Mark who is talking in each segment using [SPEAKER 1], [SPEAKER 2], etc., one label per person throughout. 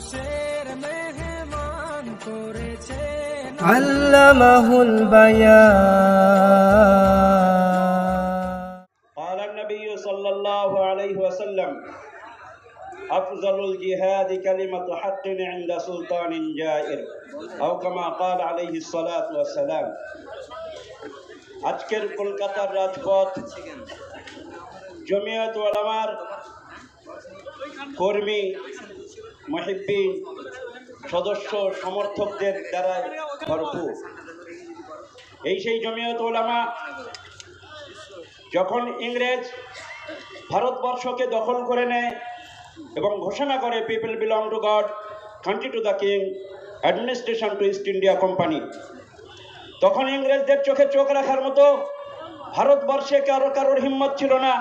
[SPEAKER 1] মানুষের মেহমান করেছে
[SPEAKER 2] علمه البيان
[SPEAKER 3] قال النبي صلى الله عليه وسلم أفضل الجهاد كلمة حق عند سلطان جائر أو كما قال عليه الصلاة والسلام আজকের কলকাতার রাজপথ জমিয়ত ওলামার কর্মী মহিব্বিন সদস্য সমর্থকদের দ্বারা ভরপুর। এই সেই জমিয়ত ওলামা যখন ইংরেজ ভারতবর্ষকে দখল করে নেয় এবং ঘোষণা করে people belong to God, country to the king, administration to East India company, তখন ইংরেজদের চোখে চোখ রাখার মতো ভারতবর্ষে কারও কারোর হিম্মত ছিল না।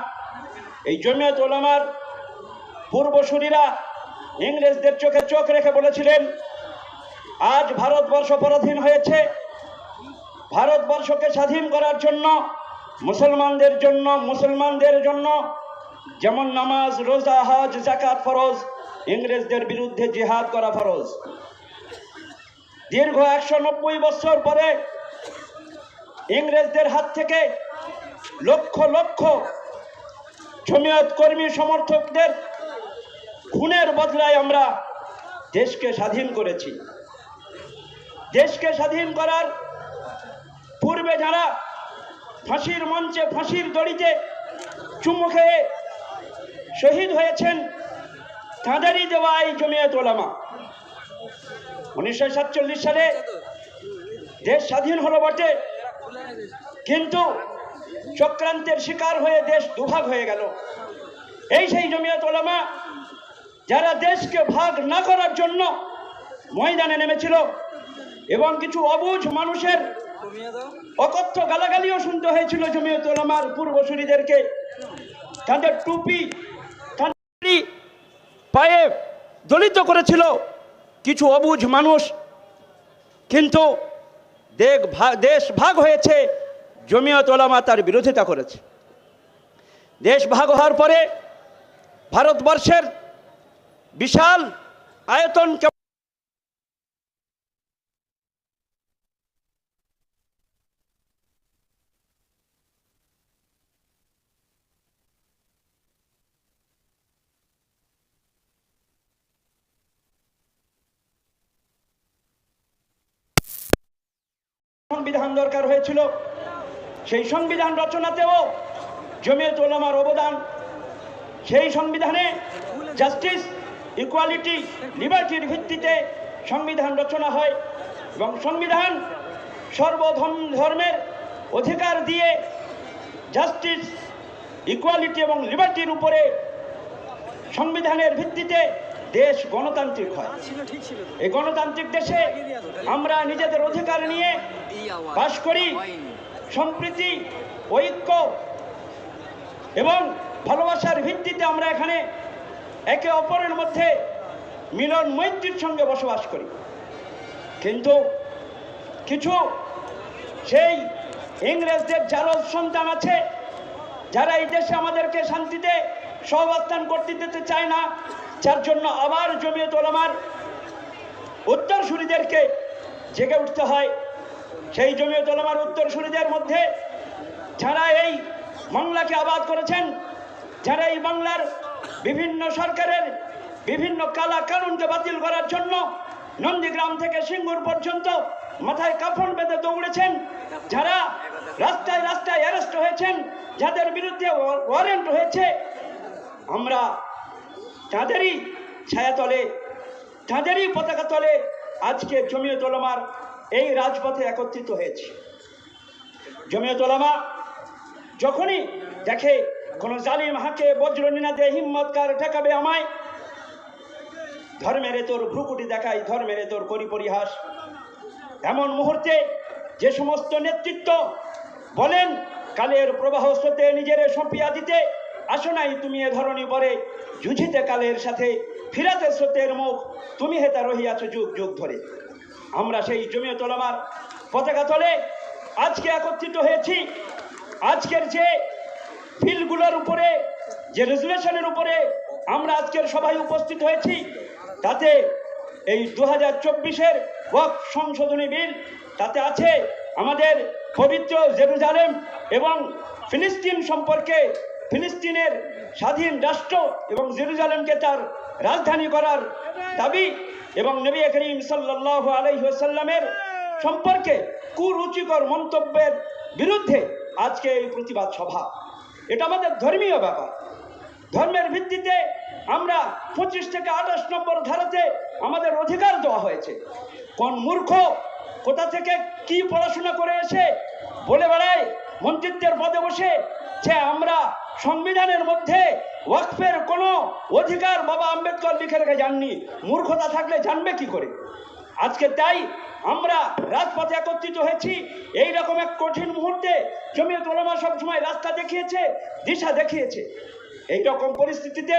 [SPEAKER 3] এই জমিয়ত ওলামার পূর্বসূরীরা ইংরেজদের চোখে চোখ রেখে বলেছিলেন, আজ ভারতবর্ষ পরাধীন হয়েছে। ভারতবর্ষকে স্বাধীন করার জন্য, মুসলমানদের জন্য মুসলমানদের জন্য যেমন নামাজ, রোজা, হজ জাকাত ফরজ, ইংরেজদের বিরুদ্ধে জিহাদ করা ফরজ। দীর্ঘ একশো নব্বই বছর পরে ইংরেজদের হাত থেকে লক্ষ লক্ষ জমিয়ত কর্মী সমর্থকদের খুনের বদলায় আমরা দেশকে স্বাধীন করেছি। দেশকে স্বাধীন করার পূর্বে যারা ফাঁসির মঞ্চে, ফাঁসির দড়িতে চুমু খেয়ে শহীদ হয়েছেন, তাঁদেরই দেওয়া এই জমিয়ত ওলামা। উনিশশো সাতচল্লিশ সালে দেশ স্বাধীন হলো বটে, কিন্তু চক্রান্তের শিকার হয়ে দেশ দুভাগ হয়ে গেল। এই সেই জমিয়ত ওলামা যারা দেশকে ভাগ না করার জন্য ময়দানে নেমেছিল এবং কিছু অবুঝ মানুষের অকথ্য গালাগালিও শুনতে হয়েছিল জমিয়ত ওলামার পূর্বসূরীদেরকে। তাদের টুপি পায়ে দলিত করেছিল কিছু অবুঝ মানুষ। কিন্তু দেশ ভাগ হয়েছে, জমিয়ত ওলামা তার বিরোধিতা করেছে। দেশ ভাগ হওয়ার পরে ভারতবর্ষের বিশাল আয়তন সংবিধান দরকার হয়েছিল। সেই সংবিধান রচনাতেও জমিয়ত ওলামার অবদান। সেই সংবিধানে জাস্টিস ইকুয়ালিটি লিবার্টির ভিত্তিতে সংবিধান রচনা হয় এবং সংবিধান সর্বধর্ম ধর্মের অধিকার দিয়ে জাস্টিস ইকুয়ালিটি এবং লিবার্টির উপরে সংবিধানের ভিত্তিতে দেশ গণতান্ত্রিক হয়। এই গণতান্ত্রিক দেশে আমরা নিজেদের অধিকার নিয়ে বাস করি, সম্প্রীতি, ঐক্য এবং ভালোবাসার ভিত্তিতে আমরা এখানে একে অপরের মধ্যে মিলন মৈত্রীর সঙ্গে বসবাস করি। কিন্তু কিছু সেই ইংরেজদের জারজ সন্তান আছে, যারা এই দেশে আমাদেরকে শান্তিতে সহাবস্থান করতে দিতে চায় না, যার জন্য আবার জমিয়ে তোলামার উত্তরসূরিদেরকে জেগে উঠতে হয়। সেই জমিয়ে তোলামার উত্তরসূরিদের মধ্যে যারা এই বাংলাকে আবাদ করেছেন, যারা এই বাংলার বিভিন্ন সরকারের বিভিন্ন কালা কানুনকে বাতিল করার জন্য নন্দীগ্রাম থেকে সিঙ্গুর পর্যন্ত মাথায় কাফন বেঁধে দৌড়েছেন। যারা রাস্তায় রাস্তায় অ্যারেস্ট হয়েছেন, যাদের বিরুদ্ধে ওয়ারেন্ট হয়েছে, আমরা তাঁদেরই ছায়াতলে তাঁদেরই পতাকা তলে আজকে জমিয়ত ওলামার এই রাজপথে একত্রিত হয়েছে। জমিয়ত ওলামা যখনই দেখে কোনো জালিম হাকে বজ্র নিনাদে হিম্মত কার ঠেকাবে আমায়? ধর্মের তোর ভ্রুকুটি দেখাই ধর্মের তোর করি পরিহাস এমন মুহূর্তে যে সমস্ত নেতৃত্ব বলেন, কালের প্রবাহ স্রোতে নিজের সঁপিয়া দিতে, আসো নাই তুমি এ ধরনী পরে জুঝিতে কালের সাথে ফিরাতে স্রোতের মুখ, তুমি হেতা রহিয়াছ যুগ যুগ ধরে। আমরা সেই জমিয়ত ওলামার পতাকা তলে আজকে একত্রিত হয়েছি। আজকের যে বিলগুলোর উপরে, যে রেজুলেশনের উপরে আমরা আজকের সবাই উপস্থিত হয়েছি, তাতে এই দু হাজার চব্বিশের ওয়াক সংশোধনী বিল, তাতে আছে আমাদের পবিত্র জেরুজালেম এবং ফিলিস্তিন সম্পর্কে ফিলিস্তিনের স্বাধীন রাষ্ট্র এবং জেরুজালেমকে তার রাজধানী করার দাবি এবং নবী করিম সাল্লাহ আলহিহাসাল্লামের সম্পর্কে কুরুচিকর মন্তব্যের বিরুদ্ধে আজকে এই প্রতিবাদ সভা। এটা আমাদের ধর্মীয় ব্যাপার। ধর্মের ভিত্তিতে আমরা পঁচিশ থেকে আঠাশ নম্বর ধারাতে আমাদের অধিকার দেওয়া হয়েছে। কোন মূর্খ কোথা থেকে কি পড়াশোনা করে এসে বলে বেড়ায়, মন্ত্রিত্বের পদে বসে যে আমরা সংবিধানের মধ্যে ওয়াকফের কোনো অধিকার বাবা আম্বেদকর লিখে রেখে যাননি। মূর্খতা থাকলে জানবে কি করে? আজকে তাই আমরা রাজপথে একত্রিত হয়েছি। এই রকম এক কঠিন মুহূর্তে জমিয়ত ওলামা সবসময় রাস্তা দেখিয়েছে, দিশা দেখিয়েছে। এই রকম পরিস্থিতিতে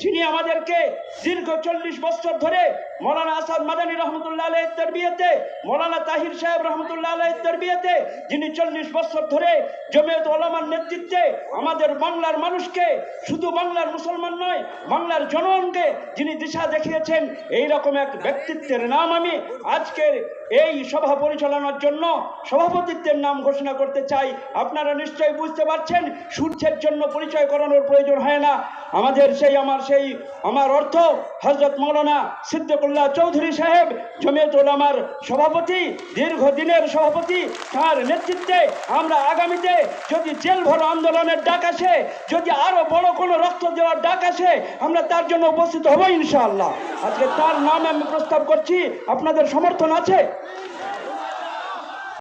[SPEAKER 3] যিনি আমাদেরকে দীর্ঘ চল্লিশ বছর ধরে মৌলানা আসাদ মাদানী রহমতুল্লাহ আলহের তরবিয়তে, মৌলানা তাহির সাহেব রহমতুল্লাহ আলহের তরবিয়তে, যিনি চল্লিশ বছর ধরে জমিয়ত ওলামার নেতৃত্বে আমাদের বাংলার মানুষকে, শুধু বাংলার মুসলমান নয়, বাংলার জনগণকে যিনি দিশা দেখিয়েছেন এই রকম এক ব্যক্তিত্বের নাম আমি আজকের এই সভা পরিচালনার জন্য সভাপতিত্বের নাম ঘোষণা করতে চাই। আপনারা নিশ্চয়ই বুঝতে পারছেন, সূর্যের জন্য পরিচয় করানোর প্রয়োজন হয় না। আমাদের সেই, আমার সেই, আমার অর্থ হজরত মৌলানা সিদ্দিকুল্লাহ চৌধুরী সাহেব জমিয়ত আমার সভাপতি, দীর্ঘদিনের সভাপতি, তার নেতৃত্বে আমরা আগামীতে যদি জেল ভরো আন্দোলনের ডাক আসে, যদি আরও বড় কোনো রক্ত দেওয়ার ডাক আসে, আমরা তার জন্য উপস্থিত হব ইনশাআল্লাহ। আজকে তার নামে আমি প্রস্তাব করছি। আপনাদের সমর্থন আছে?